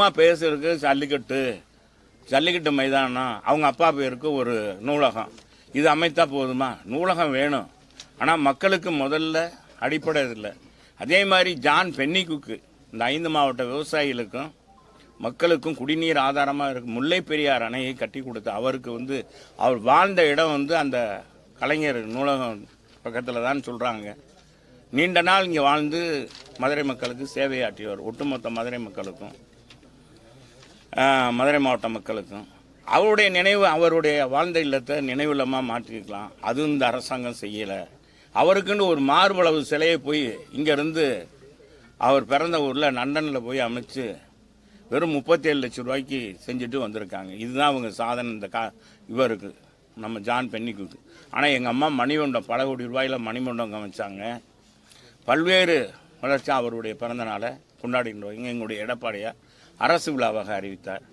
சும்மா பேசுறதுக்கு ஜல்லிக்கட்டு ஜல்லிக்கட்டு மைதானம் அவங்க அப்பா பேருக்கு ஒரு நூலகம். இது அமைத்தா போதுமா? நூலகம் வேணும். ஆனால் மக்களுக்கு முதல்ல அடிப்படை இல்லை அதே மாதிரி ஜான் பென்னிக்குக்கு இந்த ஐந்து மாவட்ட விவசாயிகளுக்கும் மக்களுக்கும் குடிநீர் ஆதாரமாக இருக்கு. முல்லை பெரியார் அணையை கட்டி கொடுத்து அவருக்கு வந்து அவர் வாழ்ந்த இடம் வந்து அந்த கலைஞர் நூலகம் பக்கத்தில் தான் சொல்கிறாங்க நீண்ட நாள் இங்கே வாழ்ந்து மதுரை மக்களுக்கு சேவையாற்றியவர். ஒட்டுமொத்த மதுரை மக்களுக்கும். மதுரை மாவட்ட மக்களுக்கும். அவருடைய நினைவு அவருடைய வாழ்ந்த இல்லத்தை நினைவில்லமாக மாற்றிருக்கலாம். அதுவும் இந்த அரசாங்கம் செய்யலை. அவருக்குன்னு ஒரு மார்பளவு சிலையை போய் இங்கேருந்து அவர் பிறந்த ஊரில் லண்டனில் போய் அமைச்சு வெறும் முப்பத்தேழு லட்சம் ரூபாய்க்கு செஞ்சுட்டு வந்திருக்காங்க. இதுதான் அவங்க சாதனை இந்த கா இவருக்கு நம்ம ஜான் பென்னிக்கு ஆனால் எங்கள் அம்மா மணிமண்டம் பல கோடி ரூபாயில் மணிமண்டம் அமைச்சாங்க. பல்வேறு வளர்ச்சி அவருடைய பிறந்த நாளை எங்களுடைய எடப்பாடியாக அரசு விழாவாக அறிவித்தார்.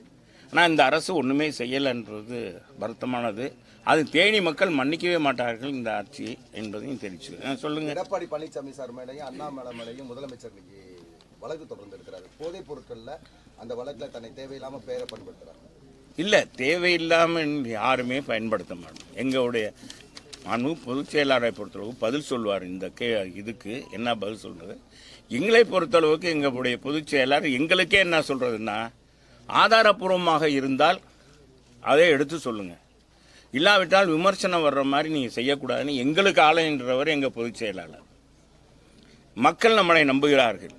ஆனால் இந்த அரசு ஒன்றுமே செய்யலைன்றது வருத்தமானது. அது தேனி மக்கள் மன்னிக்கவே மாட்டார்கள் இந்த ஆட்சி என்பதையும் தெரிவிச்சு சொல்லுங்கள் எடப்பாடி பழனிசாமி சார் மேலையும் அண்ணாமலை மேலையும் முதலமைச்சர் வழக்கு தொடர்ந்து இருக்கிறாரு போதைப் பொருட்கள்ல அந்த வழக்குல தன்னை தேவையில்லாம பேரை பயன்படுத்துறாங்க இல்லை தேவையில்லாமல் யாருமே பயன்படுத்த மாட்டோம் எங்களுடைய அனு பொதுச் செயலாளரை பொறுத்தளவு பதில் சொல்வார் இந்த கே இதுக்கு. என்ன பதில் சொல்கிறது எங்களை பொறுத்தளவுக்கு எங்களுடைய பொதுச் செயலாளர் எங்களுக்கே என்ன சொல்கிறதுன்னா ஆதாரப்பூர்வமாக இருந்தால் அதை எடுத்து சொல்லுங்கள் இல்லாவிட்டால் விமர்சனம் வர்ற மாதிரி நீங்கள் செய்யக்கூடாதுன்னு எங்களுக்கு ஆலைன்றவர் எங்கள் பொதுச் செயலாளர். மக்கள் நம்மளை நம்புகிறார்கள்.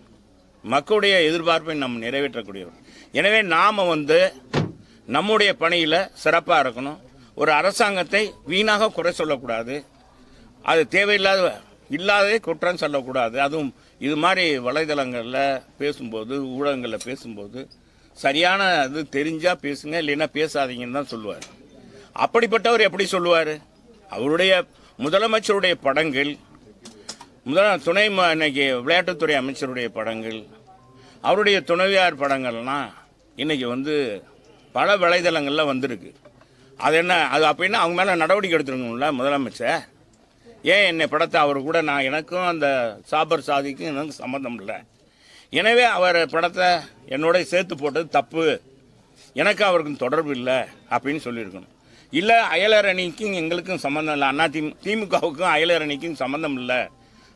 மக்களுடைய எதிர்பார்ப்பை நம் நிறைவேற்றக்கூடியவர். எனவே நாம் வந்து நம்முடைய பணியில் சிறப்பாக இருக்கணும். ஒரு அரசாங்கத்தை வீணாக குறை சொல்லக்கூடாது. அது தேவையில்லாத இல்லாததே குற்றம் சொல்லக்கூடாது. அதுவும் இது மாதிரி வலைதளங்களில் பேசும்போது ஊடகங்களில் பேசும்போது சரியான இது தெரிஞ்சால் பேசுங்க இல்லைன்னா பேசாதீங்கன்னு தான் சொல்லுவார். அப்படிப்பட்டவர் எப்படி சொல்லுவார்? அவருடைய முதலமைச்சருடைய படங்கள் முதல துணை ம- இன்னைக்கு விளையாட்டுத்துறை அமைச்சருடைய படங்கள் அவருடைய துணைவியார் படங்கள்லாம் இன்றைக்கி வந்து பல வலைதளங்களில் வந்திருக்கு. அது என்ன அது அப்படின்னா அவங்க மேலே நடவடிக்கை எடுத்துருக்கணும்ல முதலமைச்சர்? ஏன் என்னை படத்தை அவர் கூட நான் எனக்கும் அந்த சாபர் சாதிக்கும் எனக்கு சம்மந்தம் இல்லை. எனவே அவர் படத்தை என்னோட சேர்த்து போட்டது தப்பு. எனக்கு அவருக்கும் தொடர்பு இல்லை அப்படின்னு சொல்லியிருக்கணும். இல்லை அயலர் அணிக்கும் எங்களுக்கும் சம்மந்தம் இல்லை. அண்ணா திமு திமுகவுக்கும் அயலரணிக்கும் சம்மந்தம் இல்லை.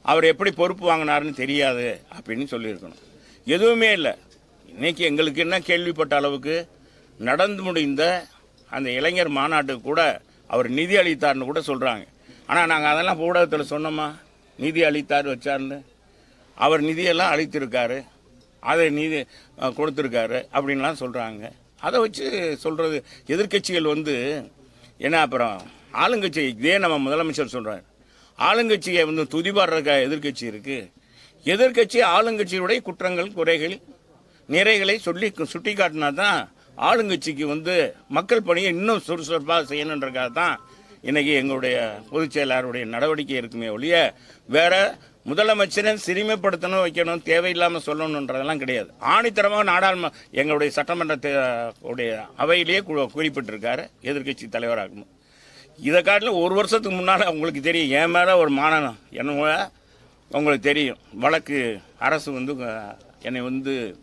அவர் எப்படி பொறுப்பு வாங்கினாருன்னு தெரியாது அப்படின்னு சொல்லியிருக்கணும். எதுவுமே இல்லை. இன்றைக்கி எங்களுக்கு என்ன கேள்விப்பட்ட அளவுக்கு நடந்து முடிந்த அந்த இளைஞர் மாநாட்டுக்கு கூட அவர் நிதி அளித்தார்னு கூட சொல்கிறாங்க ஆனால் நாங்கள் அதெல்லாம் ஊடகத்தில் சொன்னோமா? நிதி அளித்தார் வச்சார்னு. அவர் நிதியெல்லாம் அளித்திருக்காரு. அதை நிதி கொடுத்துருக்காரு அப்படின்லாம் சொல்கிறாங்க அதை வச்சு சொல்கிறது எதிர்க்கட்சிகள் வந்து என்ன அப்புறம் ஆளுங்கட்சி இதே நம்ம முதலமைச்சர் சொல்கிறார் ஆளுங்கட்சியை வந்து துதிபாடுற எதிர்க்கட்சி இருக்குது எதிர்க்கட்சி ஆளுங்கட்சியுடைய குற்றங்கள் குறைகள் நிறைகளை சொல்லி சுட்டி காட்டினா தான் ஆளுங்கட்சிக்கு வந்து மக்கள் பணியை இன்னும் சுறுசுறுப்பாக செய்யணுன்றக்காக தான் இன்னைக்கு எங்களுடைய பொதுச் செயலாளருடைய நடவடிக்கை இருக்குமே ஒழிய வேற முதலமைச்சரை சிறுமைப்படுத்தணும் வைக்கணும் தேவையில்லாமல் சொல்லணுன்றதெல்லாம் கிடையாது. ஆணித்தரமாக நாடாளும எங்களுடைய சட்டமன்ற உடைய அவையிலேயே கு- குறிப்பிட்டிருக்காரு எதிர்க்கட்சி தலைவராகணும் இதை காட்டிலும் ஒரு வருஷத்துக்கு முன்னால் உங்களுக்கு தெரியும் என் மேலே ஒரு மாணவன் என்ன உங்களுக்கு தெரியும். வழக்கு அரசு வந்து என்னை வந்து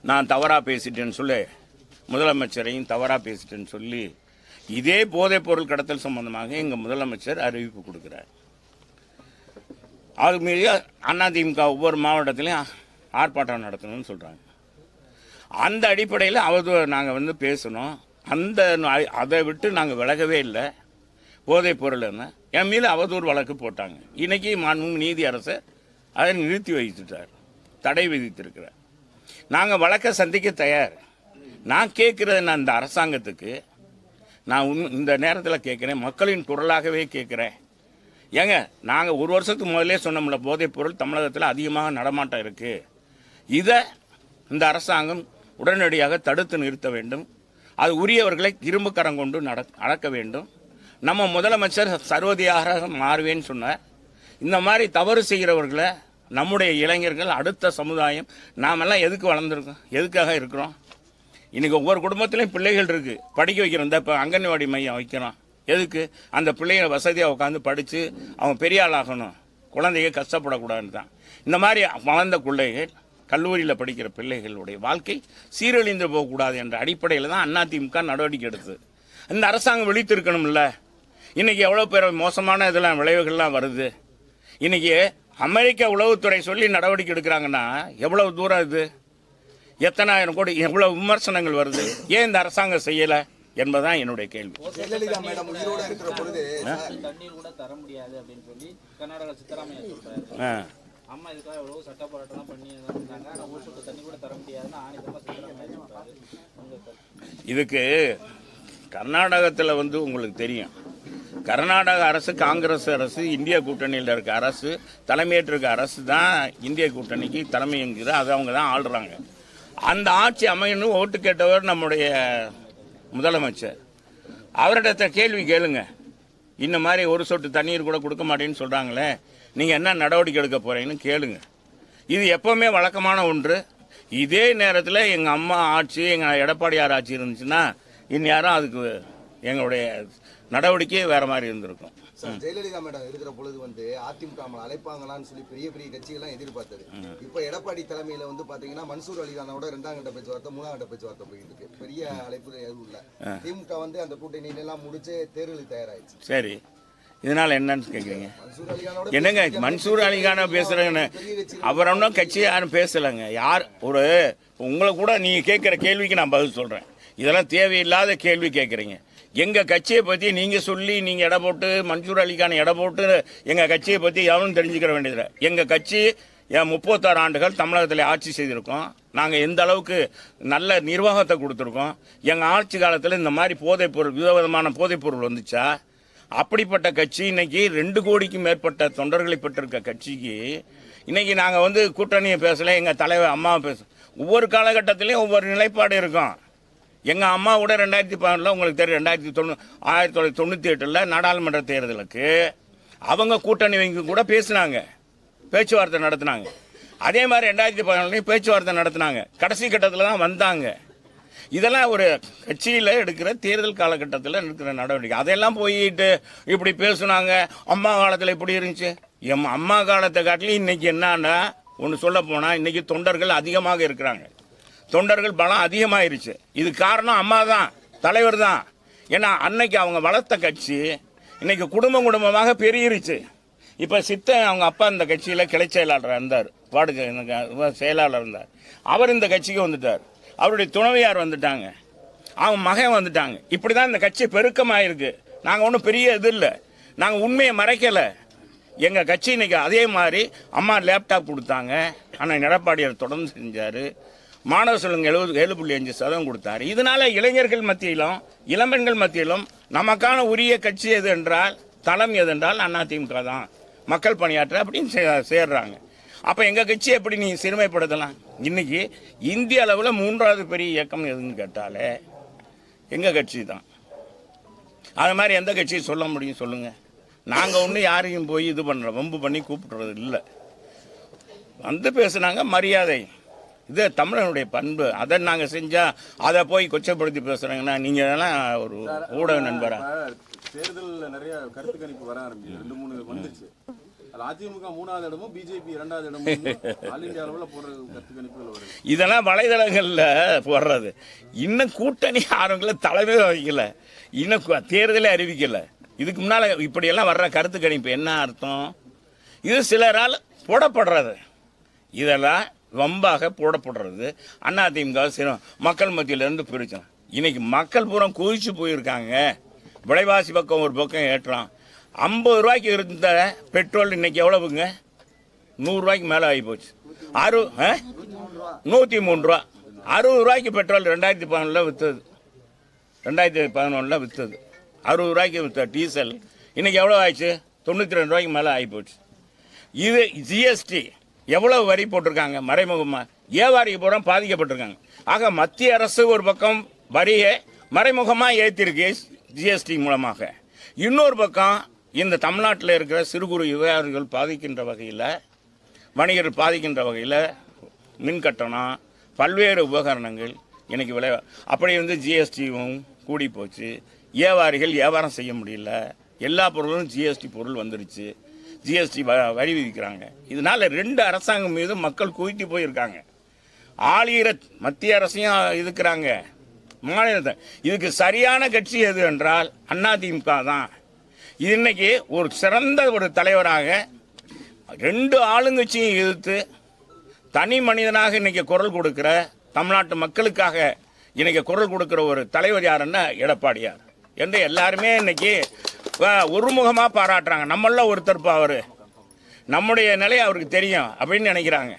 நான் தவறாக பேசிட்டேன்னு சொல்லி முதலமைச்சரையும் தவறாக பேசிட்டேன்னு சொல்லி இதே போதைப் பொருள் கடத்தல் சம்பந்தமாக எங்கள் முதலமைச்சர் அறிவிப்பு கொடுக்குறார். அது மீறி அதிமுக ஒவ்வொரு மாவட்டத்திலையும் ஆர்ப்பாட்டம் நடத்தணும்னு சொல்கிறாங்க அந்த அடிப்படையில் அவதூறு நாங்கள் வந்து பேசணும். அந்த அதை விட்டு நாங்கள் விலகவே இல்லை. போதைப் என்ன? என் மீது அவதூறு வழக்கு போட்டாங்க. இன்றைக்கி மாண்புமிகு நீதி அரசு அதை நிறுத்தி வைத்துட்டார். தடை விதித்திருக்கிறார். நாங்கள் வழக்கை சந்திக்க தயார். நான் கேட்குறது நான் இந்த அரசாங்கத்துக்கு நான் உன் இந்த நேரத்தில் கேட்குறேன் மக்களின் குரலாகவே கேட்குறேன். ஏங்க நாங்கள் ஒரு வருஷத்துக்கு முதலே சொன்னோம்ல போதைப் பொருள் தமிழகத்தில் அதிகமாக நடமாட்டம் இருக்குது இதை இந்த அரசாங்கம் உடனடியாக தடுத்து நிறுத்த வேண்டும். அது உரியவர்களை இரும்பு கரம் கொண்டு நட அடக்க வேண்டும். நம்ம முதலமைச்சர் சர்வதியாக மாறுவேன்னு சொன்னார். இந்த மாதிரி தவறு செய்கிறவர்களை நம்முடைய இளைஞர்கள் அடுத்த சமுதாயம் நாமெல்லாம் எதுக்கு வளர்ந்துருக்கோம்? எதுக்காக இருக்கிறோம்? இன்றைக்கி ஒவ்வொரு குடும்பத்திலையும் பிள்ளைகள் இருக்குது படிக்க வைக்கிறோம். இந்த இப்போ அங்கன்வாடி மையம் வைக்கிறோம். எதுக்கு? அந்த பிள்ளைங்க வசதியாக உட்காந்து படித்து அவன் பெரிய ஆளாகணும் குழந்தைங்க கஷ்டப்படக்கூடாதுன்னு தான் இந்த மாதிரி வளர்ந்த பிள்ளைகள் கல்லூரியில் படிக்கிற பிள்ளைகளுடைய வாழ்க்கை சீரழிந்து போகக்கூடாது என்ற அடிப்படையில் தான் அதிமுக நடவடிக்கை எடுத்தது. இந்த அரசாங்கம் விழித்திருக்கணும்ல. இன்றைக்கி எவ்வளோ பேர் மோசமான இதெல்லாம் விளைவுகள்லாம் வருது. இன்றைக்கி அமெரிக்க உளவுத்துறை சொல்லி நடவடிக்கை எடுக்கிறாங்கன்னா எவ்வளவு தூரம் இது? எத்தனாயிரம் கோடி எவ்வளவு விமர்சனங்கள் வருது? ஏன் இந்த அரசாங்கம் செய்யலை என்பதுதான் என்னுடைய கேள்வி. ஜெயலலிதா மேடம் உயிரோட இருக்கிற பொழுது தண்ணீர் கூட தர முடியாது அப்படின்னு சொல்லி கர்நாடகா சித்தராமையா சொல்றாரு. ஆ. அம்மா இதுக்காக எவ்வளவு சட்ட போராட்டம்லாம் பண்ணி எல்லாம் இருந்தாங்க. ஆனா ஒரு சொட்டு தண்ணி கூட தர முடியாதுன்னு ஆணித்தமா சித்தராமையா சொல்றாரு. உங்க கருத்து? இதுக்கு கர்நாடகத்தில் வந்து உங்களுக்கு தெரியும். கர்நாடக அரசு காங்கிரஸ் அரசு இந்திய கூட்டணியில் இருக்க அரசு தலைமையேற்றிருக்க அரசு தான் இந்திய கூட்டணிக்கு தலைமையங்குது அது அவங்க தான் ஆள்றாங்க. அந்த ஆட்சி அமையணும் ஓட்டு கேட்டவர் நம்முடைய முதலமைச்சர். அவரிடத்த கேள்வி கேளுங்க. இந்த மாதிரி ஒரு சொட்டு தண்ணீர் கூட கொடுக்க மாட்டேன்னு சொல்கிறாங்களே நீங்கள் என்ன நடவடிக்கை எடுக்க போகிறீங்கன்னு கேளுங்க. இது எப்போவுமே வழக்கமான ஒன்று. இதே நேரத்தில் எங்கள் அம்மா ஆட்சி எங்கள் எடப்பாடியார் ஆட்சி இருந்துச்சுன்னா இந்நேரம் அதுக்கு எங்களுடைய நடவடிக்கையே வேறு மாதிரி இருந்திருக்கும். சார் ஜெயலலிதா மேடம் இருக்கிற பொழுது வந்து அதிமுக அழைப்பாங்களான்னு சொல்லி பெரிய பெரிய கட்சிகள்லாம் எதிர்பார்த்தது. இப்போ எடப்பாடி தலைமையில வந்து பாத்தீங்கன்னா மன்சூர் அலிகானோட ரெண்டாம் கட்ட பேச்சுவார்த்தை மூணாம் கட்ட பேச்சுவார்த்தை போயிட்டு இருக்கு. பெரிய அழைப்பு எதுவும் இல்ல. திமுக வந்து அந்த கூட்டணியில எல்லாம் முடிச்சு தேர்தலுக்கு தயாராயிடுச்சு. சரி. இதனால் என்னன்னு கேட்குறீங்க என்னங்க மன்சூர் அலிகான பேசுகிறேன்னு அவர் ஒன்றும் கட்சி யாரும் பேசலைங்க. யார் ஒரு உங்களை கூட நீங்கள் கேட்குற கேள்விக்கு நான் பதில் சொல்கிறேன் இதெல்லாம் தேவையில்லாத கேள்வி கேட்குறீங்க எங்கள் கட்சியை பற்றி நீங்கள் சொல்லி நீங்கள் எடை போட்டு மன்சூர் அலிக்கான எடை போட்டு எங்கள் கட்சியை பற்றி எவனும் தெரிஞ்சுக்கிற வேண்டியதில்லை. எங்கள் கட்சி என் முப்பத்தாறு ஆண்டுகள் தமிழகத்தில் ஆட்சி செய்திருக்கோம். நாங்கள் எந்த அளவுக்கு நல்ல நிர்வாகத்தை கொடுத்துருக்கோம். எங்கள் ஆட்சி காலத்தில் இந்த மாதிரி போதைப்பொருள் விதவிதமான போதைப்பொருள் வந்துச்சா? அப்படிப்பட்ட கட்சி இன்னைக்கு ரெண்டு கோடிக்கும் மேற்பட்ட தொண்டர்களை பெற்றிருக்க கட்சிக்கு இன்னைக்கு நாங்கள் வந்து கூட்டணியை பேசல எங்கள் தலைவர் அம்மா பேச ஒவ்வொரு காலகட்டத்திலையும் ஒவ்வொரு நிலைப்பாடு இருக்கும். எங்கள் அம்மா கூட ரெண்டாயிரத்தி பதினொன்றில் உங்களுக்கு தெரியும் ரெண்டாயிரத்தி தொண்ணூ ஆயிரத்தி தொள்ளாயிரத்தி தொண்ணூற்றி எட்டில் நாடாளுமன்ற தேர்தலுக்கு அவங்க கூட்டணி வங்கி கூட பேசினாங்க. பேச்சுவார்த்தை நடத்தினாங்க. அதே மாதிரி ரெண்டாயிரத்தி பதினொன்றுலையும் பேச்சுவார்த்தை நடத்தினாங்க. கடைசி கட்டத்தில் தான் வந்தாங்க. இதெல்லாம் ஒரு கட்சியில் எடுக்கிற தேர்தல் காலகட்டத்தில் எடுக்கிற நடவடிக்கை. அதெல்லாம் போயிட்டு இப்படி பேசுனாங்க. அம்மா காலத்தில் இப்படி இருந்துச்சு. எம் அம்மா காலத்தை காட்டிலும் இன்னைக்கு என்னன்னா ஒன்று சொல்ல போனால் இன்னைக்கு தொண்டர்கள் அதிகமாக இருக்கிறாங்க. தொண்டர்கள் பலம் அதிகமாயிருச்சு. இது காரணம் அம்மா தான் தலைவர் தான். ஏன்னா அன்னைக்கு அவங்க வளர்த்த கட்சி இன்னைக்கு குடும்பம் குடும்பமாக பெருகிருச்சு. இப்போ சித்தன் அவங்க அப்பா இந்த கட்சியில் கிளை செயலாளராக இருந்தார். வார்டு செயலாளர் இருந்தார். அவர் இந்த கட்சிக்கு வந்துட்டார். அவருடைய துணைவியார் வந்துட்டாங்க. அவன் மகன் வந்துட்டாங்க. இப்படி தான் இந்த கட்சி பெருக்கமாயிருக்கு. நாங்கள் ஒன்றும் பெரிய இது இல்லை. நாங்கள் உண்மையை மறைக்கலை. எங்கள் கட்சி இன்னைக்கு அதே மாதிரி அம்மா லேப்டாப் கொடுத்தாங்க. ஆனால் எடப்பாடியார் தொடர்ந்து செஞ்சார். மாணவ செல்வங்க எழுபது ஏழு புள்ளி அஞ்சு சதவீதம் கொடுத்தாரு. இதனால இளைஞர்கள் மத்தியிலும் இளம்பெண்கள் மத்தியிலும் நமக்கான உரிய கட்சி எது என்றால் தளம் எது என்றால் அதிமுக தான். மக்கள் பணியாற்ற அப்படின்னு சே- சேர்றாங்க. அப்போ எங்கள் கட்சியை எப்படி நீ சிறுமைப்படுத்தலாம்? இன்னைக்கு இந்திய அளவில் மூன்றாவது பெரிய இயக்கம் எதுன்னு கேட்டாலே எங்கள் கட்சி தான். அது மாதிரி எந்த கட்சியும் சொல்ல முடியும் சொல்லுங்கள் நாங்கள் ஒன்றும் யாரையும் போய் இது பண்ணுறோம் வம்பு பண்ணி கூப்பிடுறது இல்லை. வந்து பேசுனாங்க மரியாதை. இது தமிழனுடைய பண்பு. அதை நாங்கள் செஞ்சால் அதை போய் கொச்சப்படுத்தி பேசுகிறாங்கன்னா நீங்கள் எல்லாம் ஒரு ஊடக நண்பரா? தேர்தல்ல நிறைய கருத்து கணிப்பு வர ஆரம்பிச்சு ரெண்டு மூணு வந்துச்சு அது அதிமுக மூணாவது இடமும் பிஜேபி இரண்டாவது இடமும் ஆல் இந்தியா அளவுல போடுற கருத்து கணிப்புகள் வருது. இதெல்லாம் வலைதளங்களில் போடுறது. இன்னும் கூட்டணி ஆரம்பிக்கல தலைமை வைக்கல இன்னும் தேர்தலே அறிவிக்கல. இதுக்கு முன்னால் இப்படியெல்லாம் வர்ற கருத்து கணிப்பு என்ன அர்த்தம்? இது சிலரால் போடப்படுறது. இதெல்லாம் வம்பாக போடப்படுறது. அதிமுக சில மக்கள் மத்தியிலேருந்து பிரிச்சோம் இன்னைக்கு மக்கள் பூரா குவிச்சு போயிருக்காங்க. விலைவாசி பக்கம் ஒரு பக்கம் ஏற்றான் ஐம்பது ரூபாய்க்கு இருந்த பெட்ரோல் இன்னைக்கு எவ்வளவுங்க? நூறுரூவாய்க்கு மேலே ஆகி போச்சு. அறு ஆ? நூற்றி மூணு ரூபா. அறுபது ரூபாய்க்கு பெட்ரோல் ரெண்டாயிரத்தி பதினொன்றில் விற்றுது ரெண்டாயிரத்தி பதினொன்றில் விற்றுது அறுபது ரூபாய்க்கு விற்ற டீசல் இன்னைக்கு எவ்வளோ ஆயிடுச்சு? தொண்ணூற்றி ரெண்டு ரூபாய்க்கு மேலே ஆகி போச்சு. இது ஜிஎஸ்டி. எவ்வளவு வரி போட்டிருக்காங்க? மறைமுகமாக வியாபாரிக்கு பூரா பாதிக்கப்பட்டிருக்காங்க. ஆக மத்திய அரசு ஒரு பக்கம் வரியை மறைமுகமாக ஏற்றிருக்கு ஜிஎஸ்டி மூலமாக. இன்னொரு பக்கம் இந்த தமிழ்நாட்டில் இருக்கிற சிறு குறு விவகாரிகள் பாதிக்கின்ற வகையில் வணிகர் பாதிக்கின்ற வகையில் மின் கட்டணம் பல்வேறு உபகரணங்கள் இன்றைக்கி விளை அப்படி வந்து ஜிஎஸ்டியும் கூடி போச்சு. வியாபாரிகள் வியாபாரம் செய்ய முடியல. எல்லா பொருளும் ஜிஎஸ்டி பொருள் வந்துருச்சு. ஜிஎஸ்டி வரி விதிக்கிறாங்க இதனால ரெண்டு அரசாங்கம் மீது மக்கள் குவித்து போயிருக்காங்க. ஆளுகிற மத்திய அரசையும் இருக்கிறாங்க மாநிலத்தை. இதுக்கு சரியான கட்சி எது என்றால் அதிமுக தான். இது இன்னைக்கு ஒரு சிறந்த ஒரு தலைவராக ரெண்டு ஆளுங்கட்சியும் எதிர்த்து தனி மனிதனாக இன்னைக்கு குரல் கொடுக்கிற தமிழ்நாட்டு மக்களுக்காக இன்னைக்கு குரல் கொடுக்குற ஒரு தலைவர் யாருன்னா எடப்பாடியார். என்று எல்லாருமே இன்னைக்கு ஒருமுகமாக பாராட்டுறாங்க. நம்மள ஒருத்தர் அவர். நம்முடைய நிலை அவருக்கு தெரியும் அப்படின்னு நினைக்கிறாங்க.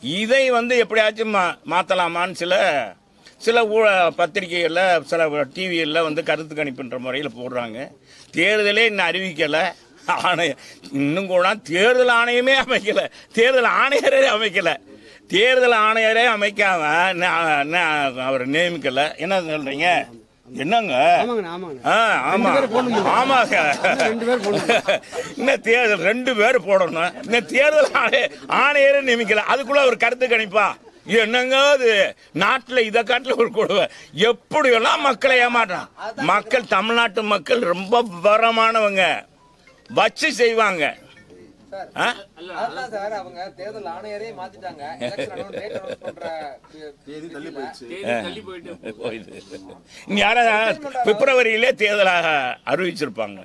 இதை வந்து எப்படியாச்சும் மா மாற்றலாமான்னு சில சில ஊழ பத்திரிகைகளில் சில டிவியில் வந்து கருத்து கணிப்புன்ற முறையில் போடுறாங்க. தேர்தலே இன்னும் அறிவிக்கலை. ஆணையம் இன்னும் கூட தேர்தல் ஆணையமே அமைக்கலை. தேர்தல் ஆணையரே அமைக்கலை. தேர்தல் ஆணையரே அமைக்காம ந- அவர் நியமிக்கலை. என்ன சொல்கிறீங்க என்னங்க? ஆமாங்க இன்னும் தேர்தல் ரெண்டு பேர் போடணும். இன்னும் தேர்தல் ஆணைய ஆணையரை நியமிக்கல. அதுக்குள்ள ஒரு கருத்து கணிப்பா. என்னங்க அது? நாட்டில் இதை காட்டில் ஒரு கொடுவை எப்படியெல்லாம் மக்களை ஏமாற்றான் மக்கள் தமிழ்நாட்டு மக்கள் ரொம்ப விவரமானவங்க. வச்சு செய்வாங்க. பிப்ரவரியிலே தேர்தலாக அறிவிச்சிருப்பாங்க.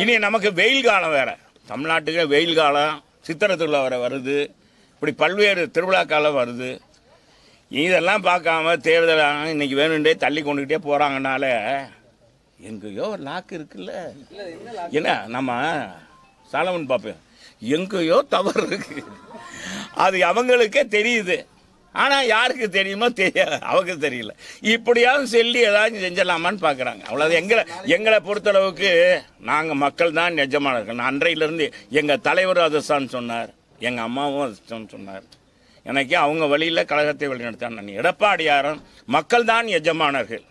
இனி நமக்கு வெயில் காலம் வேற. தமிழ்நாட்டுக்கு வெயில் காலம். சித்திரை திருவிழா வர வருது. இப்படி பல்வேறு திருவிழா காலம் வருது. இதெல்லாம் பார்க்காம தேர்தல் இன்னைக்கு வேணுண்டே தள்ளி கொண்டுகிட்டே போறாங்கனால எங்கேயோ ஒரு லாக்கு இருக்குல்ல. என்ன நம்ம சாலமன் பார்ப்பேன் எங்கேயோ தவறு இருக்கு. அது அவங்களுக்கே தெரியுது. ஆனால் யாருக்கு தெரியுமோ தெரியாது அவங்க தெரியல. இப்படியாவது சொல்லி ஏதாச்சும் செஞ்சிடலாமான்னு பார்க்குறாங்க அவ்வளோது எங்களை எங்களை பொறுத்தளவுக்கு நாங்கள் மக்கள் தான் நிஜமானர்கள் நான் அன்றையிலேருந்து எங்கள் தலைவர் அதுதான் சொன்னார். எங்கள் அம்மாவும் அதுதான் சொன்னார். எனக்கு அவங்க வழியில் கழகத்தை வழிநடத்தான் நான் எடப்பாடியாரும் மக்கள் தான் எஜமானர்கள்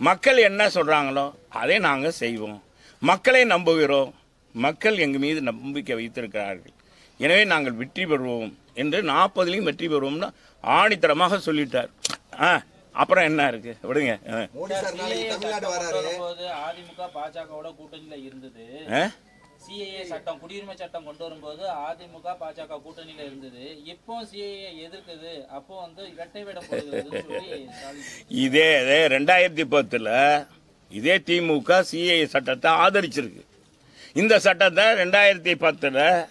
மக்கள் என்ன சொல்கிறாங்களோ அதை நாங்கள் செய்வோம். மக்களை நம்புகிறோம். மக்கள் எங்கள் மீது நம்பிக்கை வைத்திருக்கிறார்கள். எனவே நாங்கள் வெற்றி பெறுவோம் என்று நாற்பதுலேயும் வெற்றி பெறுவோம்னு ஆணித்தரமாக சொல்லிட்டார். ஆ அப்புறம் என்ன இருக்கு? விடுங்க. ஆ. மோடி சார் நாளைக்கு தமிழ்நாடு வராரு. வரும்போது அதிமுக பாஜகவோட கூட்டணியில இருந்தது? சிஏஏ சட்டம் குடியுரிமை சட்டம் கொண்டு வரும்போது அதிமுக பாஜக கூட்டணியில இருந்தது. இப்போ சிஏஏ எதிர்க்குது. அப்போ வந்து இரட்டை ஸ்டாலின் இதே இதே ரெண்டாயிரத்தி பத்தில் இதே திமுக சிஏ சட்டத்தை ஆதரிச்சிருக்கு. இந்த சட்டத்தை ரெண்டாயிரத்தி பத்தில்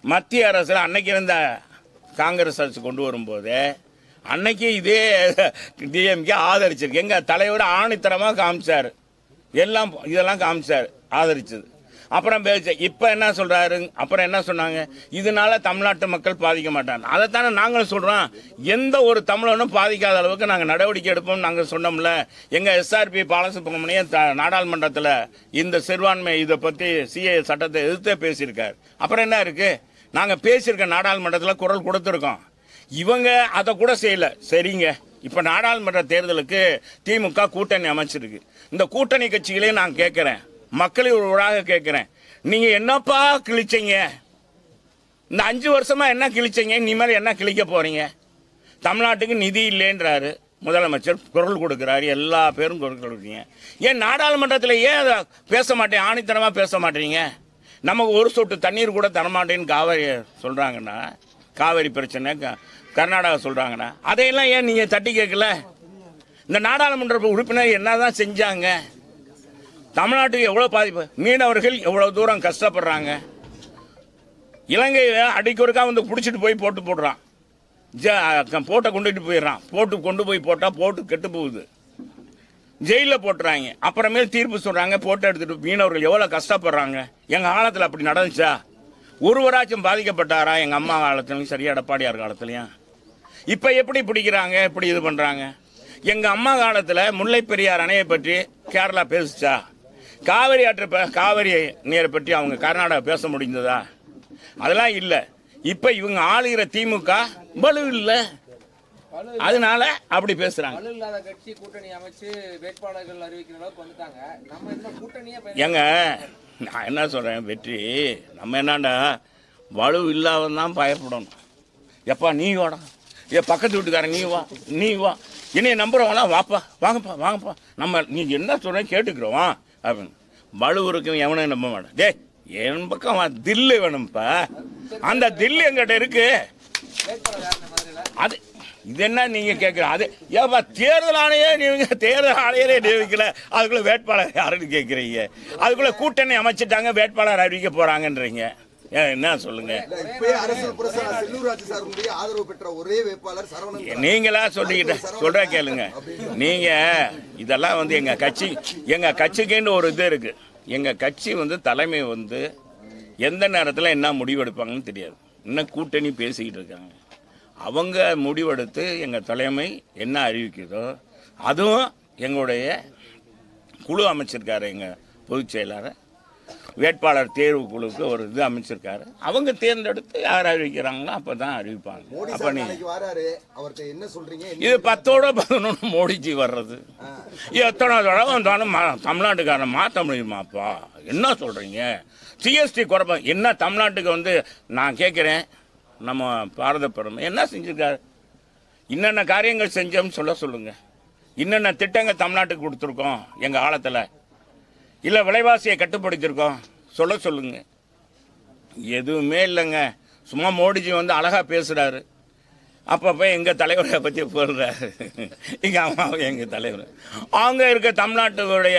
மத்திய அரசில் அன்னைக்கு இருந்த காங்கிரஸ் அரசு கொண்டு வரும்போது அன்னைக்கு இதே டிஎம்கே ஆதரிச்சிருக்கு. எங்கள் தலைவர் ஆணித்தரமாக காமிச்சார். எல்லாம் இதெல்லாம் காமிச்சார். ஆதரிச்சது. அப்புறம் பேச்சு இப்போ என்ன சொல்கிறாரு அப்புறம் என்ன சொன்னாங்க? இதனால தமிழ்நாட்டு மக்கள் பாதிக்க மாட்டாங்க. அதைத்தானே நாங்களும் சொல்கிறோம் எந்த ஒரு தமிழனும் பாதிக்காத அளவுக்கு நாங்கள் நடவடிக்கை எடுப்போம் நாங்கள் சொன்னோம்ல. எங்கள் எஸ்ஆர்பி பாலசுப்ரமணியம் த நாடாளுமன்றத்தில் இந்த சிறுபான்மை இதை பற்றி சிஏ சட்டத்தை எதிர்த்தே பேசியிருக்கார். அப்புறம் என்ன இருக்குது நாங்கள் பேசியிருக்க நாடாளுமன்றத்தில் குரல் கொடுத்துருக்கோம். இவங்க அதை கூட செய்யல. சரிங்க. இப்போ நாடாளுமன்ற தேர்தலுக்கு திமுக கூட்டணி அமைச்சிருக்கு. இந்த கூட்டணி கட்சிகளையும் நான் கேட்குறேன். மக்களை ஒரு ஒருவராக கேட்குறேன். நீங்கள் என்னப்பா கிழிச்சீங்க? இந்த அஞ்சு வருஷமாக என்ன கிழிச்சீங்க? இனிமேல் என்ன கிழிக்க போகிறீங்க தமிழ்நாட்டுக்கு நிதி இல்லைன்றாரு. முதலமைச்சர் குரல் கொடுக்குறாரு. எல்லா பேரும் குரல் கொடுக்குறீங்க. ஏன் நாடாளுமன்றத்தில் ஏன் அதை பேச மாட்டேன்? ஆணித்தனமாக பேச மாட்டீங்க? நமக்கு ஒரு சொட்டு தண்ணீர் கூட தரமாட்டேன்னு காவேரி சொல்கிறாங்கன்னா காவேரி பிரச்சனை க- கர்நாடகா சொல்கிறாங்கன்னா அதையெல்லாம் ஏன் நீங்கள் தட்டி கேட்கல? இந்த நாடாளுமன்ற உறுப்பினர் என்ன தான் செஞ்சாங்க? தமிழ்நாட்டுக்கு எவ்வளோ பாதிப்பு? மீனவர்கள் எவ்வளோ தூரம் கஷ்டப்படுறாங்க? இலங்கையை அடிக்கொருக்கா வந்து பிடிச்சிட்டு போய் போட்டு போடுறான். ஜ போட்டை கொண்டுட்டு போயிடுறான். போட்டு கொண்டு போய் போட்டால் போட்டு கெட்டு போகுது. ஜெயிலில் போட்டுறாங்க. அப்புறமே தீர்ப்பு சொல்கிறாங்க போட்டோ எடுத்துட்டு மீனவர்கள் எவ்வளோ கஷ்டப்படுறாங்க? எங்கள் காலத்தில் அப்படி நடந்துச்சா? ஒருவராச்சும் பாதிக்கப்பட்டாரா? எங்கள் அம்மா காலத்துலையும் சரியா எடப்பாடியார் காலத்துலையும். இப்போ எப்படி பிடிக்கிறாங்க? எப்படி இது பண்ணுறாங்க எங்கள் அம்மா காலத்தில் முல்லை பெரியார் அணையை பற்றி கேரளா பேசுச்சா? காவிரி ஆற்று காவிரி நீரை பற்றி அவங்க கர்நாடகா பேச முடிந்ததா? அதெல்லாம் இல்லை. இப்போ இவங்க ஆளுகிற திமுக பலு இல்லை. அதனால அப்படி வலு பயன் ஏங்க நான் என்ன சொல்கிறேன் வெற்றி. நம்ம என்னண்டா வலு இல்லாதவன் தான் பயப்படணும். எப்பா நீ வாடா. ஏ பக்கத்து வீட்டுக்காரன் நீ வா நீ வா. என்னைய நம்புறவங்களா வாப்பா வாங்கப்பா வாங்கப்பா. நம்ம நீ என்ன சொல்ற கேட்டுக்கிறோம். அப்படின்னு வலு எவனும் எவனையும் நம்ப மாட்டான். டேய் என் பக்கம் வா தில்லு வேணும்ப்பா. அந்த தில்லு எங்கிட்ட இருக்கு. அது இது என்ன நீங்க கேட்குற அது ஏப்பா தேர்தல் ஆணையே நீங்க தேர்தல் ஆணையரே நியமிக்கல. அதுக்குள்ள வேட்பாளர் யாருன்னு கேட்குறீங்க அதுக்குள்ள கூட்டணி அமைச்சிட்டாங்க வேட்பாளர் அறிவிக்க போறாங்கன்றீங்க. என்ன சொல்லுங்க? நீங்களா சொல்லிக்கிட்ட சொல்ற கேளுங்க. நீங்க இதெல்லாம் வந்து எங்க கட்சி எங்க கட்சிக்குன்னு ஒரு இது இருக்கு. எங்க கட்சி வந்து தலைமை வந்து எந்த நேரத்தில் என்ன முடிவெடுப்பாங்கன்னு தெரியாது. இன்னும் கூட்டணி பேசிக்கிட்டு இருக்காங்க. அவங்க முடிவெடுத்து எங்கள் தலைமை என்ன அறிவிக்குதோ அதுவும் எங்களுடைய குழு அமைச்சிருக்காரு எங்கள் பொதுச் செயலாளர் வேட்பாளர் தேர்வு குழுவுக்கு ஒரு இது அமைச்சிருக்காரு. அவங்க தேர்ந்தெடுத்து யார் அறிவிக்கிறாங்களோ அப்போ தான் அறிவிப்பாங்க அப்போ சார் நீ நாளைக்கு வராரு. அவர்கிட்ட என்ன சொல்றீங்க? என்ன இது பத்தோட பதினொன்று மோடிஜி வர்றது. எத்தனை தடவை வந்தாலும் மா- தமிழ்நாட்டுக்காரன் மாற்ற முடியுமாப்பா? என்ன சொல்கிறீங்க சிஎஸ்டி குறைப்ப என்ன தமிழ்நாட்டுக்கு வந்து நான் கேட்குறேன் நம்ம பாரத பெருமை என்ன செஞ்சிருக்காரு? என்னென்ன காரியங்கள் செஞ்சோம்னு சொல்ல சொல்லுங்க. என்னென்ன திட்டங்கள் தமிழ்நாட்டுக்கு கொடுத்துருக்கோம் எங்கள் காலத்தில் இல்லை விலைவாசியை கட்டுப்படுத்தியிருக்கோம். சொல்ல சொல்லுங்க. எதுவுமே இல்லைங்க. சும்மா மோடிஜி வந்து அழகாக பேசுகிறாரு அப்பப்போ எங்கள் தலைவரை பற்றி போடுறாரு எங்கள் அம்மாவை எங்கள் தலைவர். அவங்க இருக்க தமிழ்நாட்டுடைய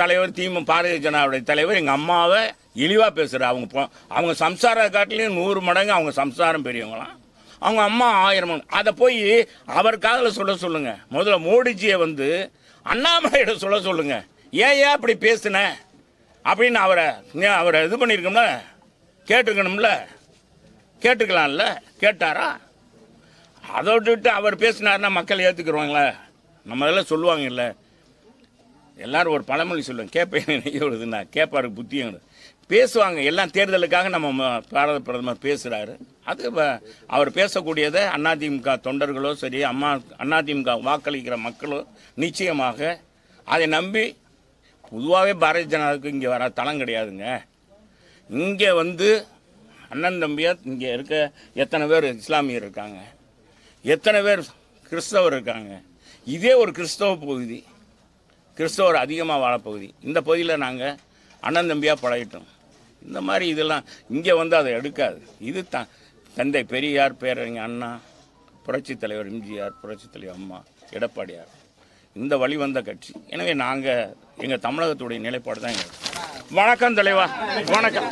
தலைவர் திமு பாரதிய ஜனதாவுடைய தலைவர் எங்கள் அம்மாவை இழிவாக பேசுகிறார் அவங்க போ அவங்க சம்சார காட்டிலையும் நூறு மடங்கு அவங்க சம்சாரம் பெரியவங்களாம். அவங்க அம்மா ஆயிரம் அதை போய் அவர் காதில் சொல்ல சொல்லுங்கள் முதல்ல மோடிஜியை வந்து அண்ணாமலையிட சொல்ல சொல்லுங்கள் ஏன் ஏன் அப்படி பேசின? அப்படின்னு அவரை நீ அவரை இது பண்ணியிருக்கோம்ல கேட்டுருக்கணும்ல கேட்டுக்கலாம்ல? கேட்டாரா? அதை விட்டுட்டு அவர் பேசினார்னா மக்கள் ஏற்றுக்குருவாங்களா நம்ம இதெல்லாம் சொல்லுவாங்கல்ல. எல்லாரும் ஒரு பழமொழி சொல்லுவேன் கேட்பேன் நெய்யுதுன்னா கேட்பாருக்கு புத்தியும் பேசுவாங்க. எல்லாம் தேர்தலுக்காக நம்ம ம- பாரத பிரதமர் பேசுகிறாரு அது அவர் பேசக்கூடியதை அதிமுக தொண்டர்களோ சரி அம்மா அதிமுக வாக்களிக்கிற மக்களோ நிச்சயமாக அதை நம்பி பொதுவாகவே பாரதிய ஜனதாவுக்கு இங்கே வர தளம் கிடையாதுங்க. இங்கே வந்து அண்ணன் தம்பியாக இங்கே இருக்க எத்தனை பேர் இஸ்லாமியர் இருக்காங்க? எத்தனை பேர் கிறிஸ்தவர் இருக்காங்க? இதே ஒரு கிறிஸ்தவ பகுதி கிறிஸ்தவர் அதிகமாக வாழ பகுதி. இந்த பகுதியில் நாங்கள் அண்ணன் தம்பியாக பழகிட்டோம். இந்த மாதிரி இதெல்லாம் இங்கே வந்து அதை எடுக்காது. இது த தந்தை பெரியார் பேரறிஞர் அண்ணா புரட்சித் தலைவர் எம்ஜிஆர் புரட்சித் தலைவர் அம்மா எடப்பாடியார். இந்த வழி வந்த கட்சி. எனவே நாங்கள் எங்கள் தமிழகத்துடைய நிலைப்பாடு தான் எங்கள் வணக்கம் தலைவா. வணக்கம்.